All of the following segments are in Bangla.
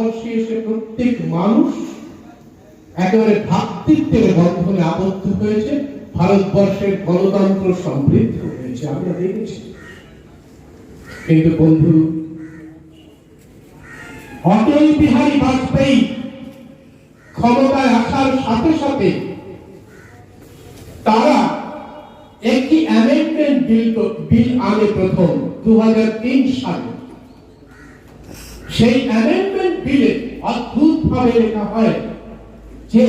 ভারতবর্ষে প্রত্যেক মানুষ একেবারে ভ্রাতৃত্বের বন্ধনে আবদ্ধ হয়েছে, ভারতবর্ষের গণতন্ত্র সমৃদ্ধ হয়েছে। আমরা দেখেছি। কিন্তু বন্ধু, অটল বিহারী বাজপেয়ী ক্ষমতায় আসার সাথে সাথে তারা একটি অ্যামেন্ডমেন্ট বিল বিল আনে প্রথম দু হাজার তিন সালে। সেই অ্যামেন্ডমেন্ট বিলে অদ্ভুত ভাবে লেখা হয় যে,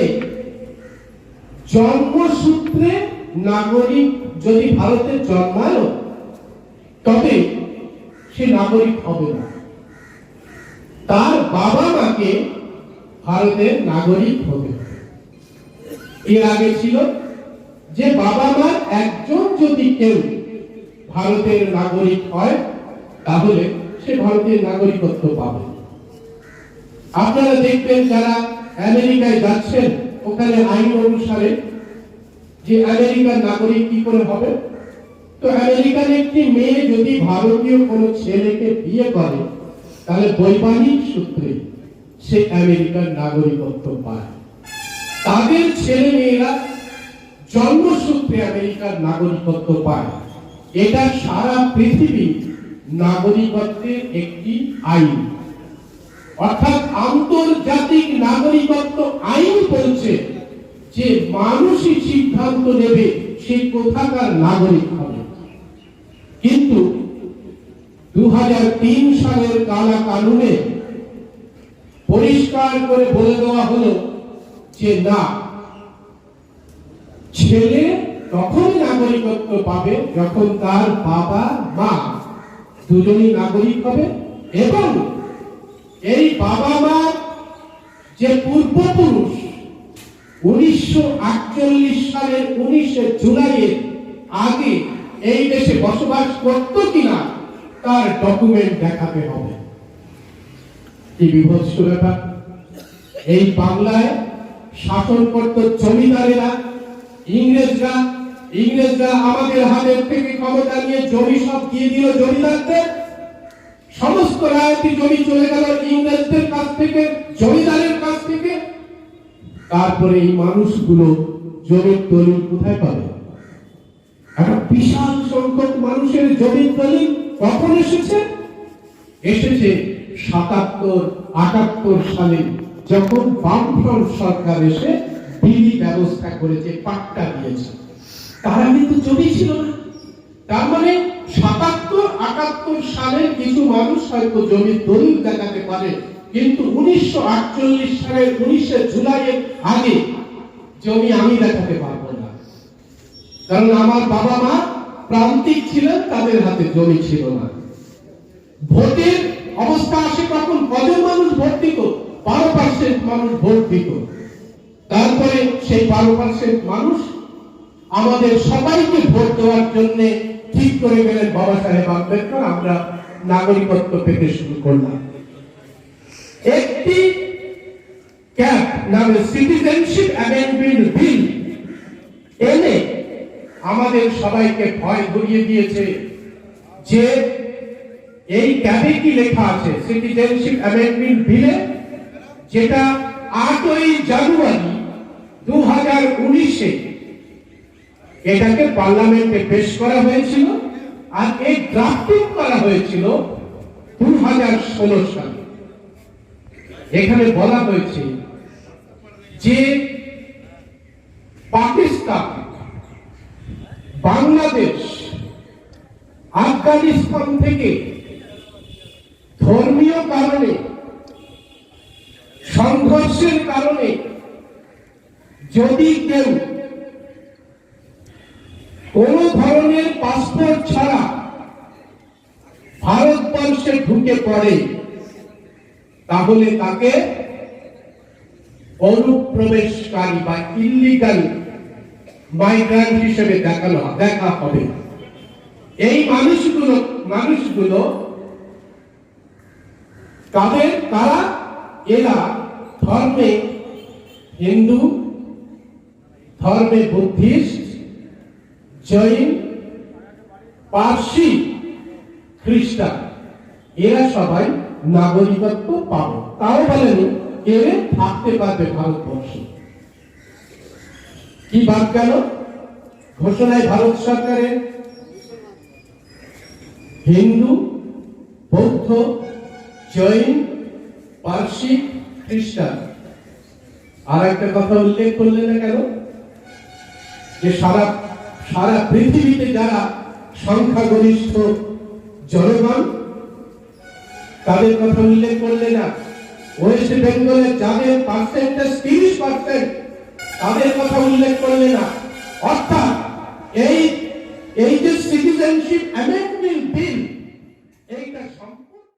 জন্মসূত্রে নাগরিক যদি ভারতে জন্মায় তবে সে নাগরিক হবে না। তার বাবা মাকে ভারতের নাগরিক হবে। এর আগে ছিল যে বাবা মা একজন যদি কেউ ভারতের নাগরিক হয়, তাহলে সে ভারতের নাগরিকত্ব পাবে। আপনারা দেখবেন যারা আমেরিকায় যাচ্ছেন, ওখানে আইন অনুসারে যে আমেরিকার নাগরিক কি করে হবে? তো আমেরিকার একটি মেয়ে যদি ভারতীয় কোনো ছেলেকে বিয়ে করে, তাহলে বৈবাহিক সূত্রে সে আমেরিকার নাগরিকত্ব পায়। তাদের ছেলে মেয়েরা জন্মসূত্রে আমেরিকার নাগরিকত্ব পায়। এটা সারা পৃথিবী নাগরিকত্বের একটি আইন। অর্থাৎ আন্তর্জাতিক নাগরিকত্ব আইন বলছে যে মানুষই সিদ্ধান্ত নেবে সে কোথাকার নাগরিক হবে। কিন্তু দু হাজার তিন সালের কালা কানুনে পরিষ্কার করে বলে দেওয়া হলো যে না, ছেলে তখনই নাগরিকত্ব পাবে যখন তার বাবা মা দুজনই নাগরিক হবে এবং এই বাবা মা যে পূর্বপুরুষ উনিশশো আটচল্লিশ সালের উনিশে জুলাইয়ের আগে এই দেশে বসবাস করত কিনা তার ডকুমেন্ট দেখাতে হবে। কি বিভৎস ব্যাপার। এই বাংলায় শাসন করত জমিদারেরা, ইংরেজরা ইংরেজরা আমাদের হাতের থেকে ক্ষমতা নিয়ে জমি সব দিয়ে দিল জমিদারদের সমস্ত রায়তি জমি চলে গেল ইংরেজদের কাছ থেকে, জমিদারের কাছ থেকে। তারপরে এই মানুষগুলো জমির দলিল কোথায় পাবে? একটা বিশাল সংখ্যক মানুষের জমির দলিল কখন এসেছে? এসেছে সাতাত্তর, আটাত্তর সালে, যখন বামফ্রন্ট সরকার এসে বিলি ব্যবস্থা করেছে, পাট্টা দিয়েছে। তারা কিন্তু জমি ছিল না। তার মানে সাতাত্তর, আটাত্তর কিছু মানুষ হয়তো দেখাতে পারে, কিন্তু উনিশশো আটচল্লিশ সালের উনিশে জুলাইয়ের আগে জমি আমি দেখাতে পারব না। কারণ আমার বাবা মা প্রান্তিক ছিলেন, তাদের হাতে জমি ছিল না। ভোটের অবস্থা আসে তখন কজন মানুষ ভোট দিত? বারো পার্সেন্ট মানুষ ভোট দিত। তারপরে সেই বারো পার্সেন্ট মানুষ আমাদের সবাইকে ভোট দেওয়ার জন্য ঠিক করে গেলেন বাবা সাহেব আম্বেদকর, আমরা নাগরিকত্ব পেতে শুরু করলাম। একটি ক্যাপ নামে সিটিজেনশিপ অ্যামেন্ডমেন্ট বিল এনে আমাদের সবাইকে ভয় ধরিয়ে দিয়েছে যে এই ক্যাবে কি লেখা আছে? সিটিজেনশিপ অ্যামেন্ডমেন্ট বিলে যেটা আটই জানুয়ারি দু হাজার উনিশে এটাকে পার্লামেন্টে পেশ করা হয়েছিল আর এই ড্রাফটিং করা হয়েছিল দু হাজার ষোলো সালে। এখানে বলা হয়েছে যে পাকিস্তান, বাংলাদেশ, আফগানিস্তান থেকে ধর্মীয় কারণে, সংঘর্ষের কারণে যদি কেউ কোন ধরনের পাসপোর্ট ছাড়া ভারতবর্ষে ঢুকে পড়ে, তাহলে তাকে অনুপ্রবেশকারী বা ইলিগাল মাইগ্রান্ট হিসেবে দেখানো দেখা হবে। এই মানুষগুলো মানুষগুলো, তাদের, তারা, এরা ধর্মে হিন্দু, ধর্মে বুদ্ধিস্ট জৈন, পার্সি, খ্রিস্টান। এরা সবাই নাগরিকত্ব পাবে। তাও বলেনি কে থাকতে পারবে ভারতবর্ষে। কি বাদ গেল? ঘোষণায় ভারত সরকারের হিন্দু, বৌদ্ধ, জৈন পার্সিক খ্রিস্টান। আর একটা কথা উল্লেখ করলেন না কেন? যে সারা সারা পৃথিবীতে যারা সংখ্যাগরিষ্ঠ জনগণ, তাদের কথা উল্লেখ করলে না, ওয়েস্ট বেঙ্গলে যাদের পার্সেন্টেজ তিরিশ পার্সেন্ট তাদের কথা উল্লেখ করলে না। অর্থাৎ এই এই যে সিটিজেনশিপ